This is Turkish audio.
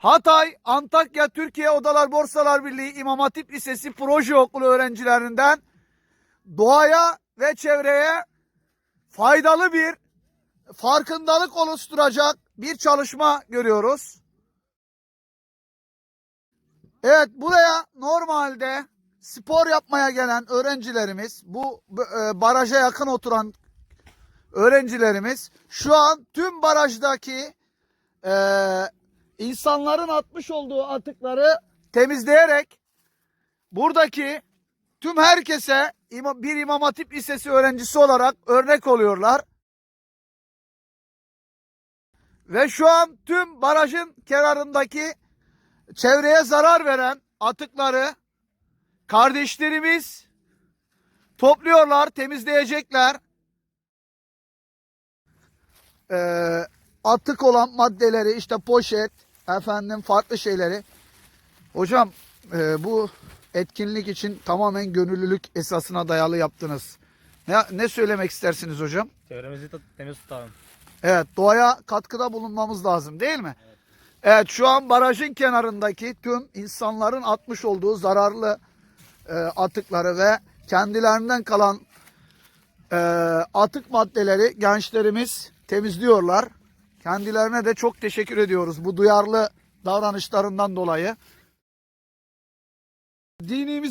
Hatay, Antakya, Türkiye Odalar Borsalar Birliği İmam Hatip Lisesi Proje Okulu öğrencilerinden doğaya ve çevreye faydalı bir farkındalık oluşturacak bir çalışma görüyoruz. Evet buraya normalde spor yapmaya gelen öğrencilerimiz bu e, baraja yakın oturan öğrencilerimiz şu an tüm barajdaki e, insanların atmış olduğu atıkları temizleyerek buradaki tüm herkese bir İmam Hatip Lisesi öğrencisi olarak örnek oluyorlar. Ve şu an tüm barajın kenarındaki çevreye zarar veren atıkları kardeşlerimiz topluyorlar, temizleyecekler. Ee, atık olan maddeleri işte poşet, efendim farklı şeyleri. Hocam e, bu etkinlik için tamamen gönüllülük esasına dayalı yaptınız. Ne, ne söylemek istersiniz hocam? Çevremizi temiz tutalım. Evet doğaya katkıda bulunmamız lazım değil mi? Evet şu an barajın kenarındaki tüm insanların atmış olduğu zararlı e, atıkları ve kendilerinden kalan e, atık maddeleri gençlerimiz temizliyorlar. Kendilerine de çok teşekkür ediyoruz bu duyarlı davranışlarından dolayı. Dinimizi